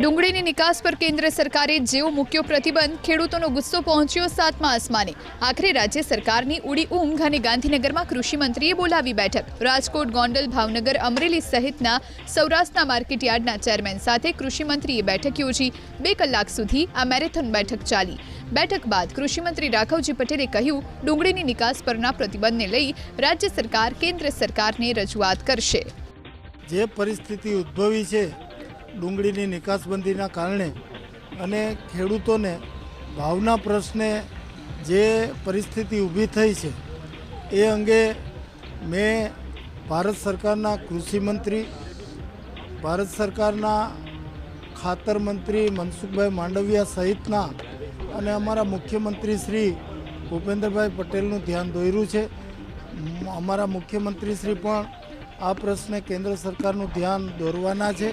ડુંગળીની નિકાસ પર કેન્દ્ર સરકારે જેવો મૂક્યો પ્રતિબંધ, ખેડૂતોનો ગુસ્સો પહોંચ્યો સાતમા આસમાને. આખરે રાજ્ય સરકારની ઉડી ઊંઘ અને ગાંધીનગરમાં કૃષિમંત્રીએ બોલાવી બેઠક. રાજકોટ, ગોંડલ, ભાવનગર, અમરેલી સહિતના સૌરાષ્ટ્રના માર્કેટ યાર્ડના ચેરમેન સાથે કૃષિમંત્રીએ બેઠક યોજી. બે કલાક સુધી આ મેરેથોન બેઠક ચાલી. બેઠક બાદ કૃષિમંત્રી રાઘવજી પટેલે કહ્યું, ડુંગળીની નિકાસ પરના પ્રતિબંધને લઈ રાજ્ય સરકાર, કેન્દ્ર સરકારને રજૂઆત કરશે. જે પરિસ્થિતિ ઉદ્ભવી છે ડુંગળીની નિકાસબંધીના કારણે અને ખેડૂતોને ભાવના પ્રશ્ને જે પરિસ્થિતિ ઊભી થઈ છે, એ અંગે મેં ભારત સરકારના કૃષિમંત્રી ભારત સરકારના ખાતર મંત્રી મનસુખભાઈ માંડવિયા સહિતના અને અમારા મુખ્યમંત્રી શ્રી ભૂપેન્દ્રભાઈ પટેલનું ધ્યાન દોર્યું છે. અમારા મુખ્યમંત્રી શ્રી પણ આ પ્રશ્ને કેન્દ્ર સરકારનું ધ્યાન દોરવાના છે.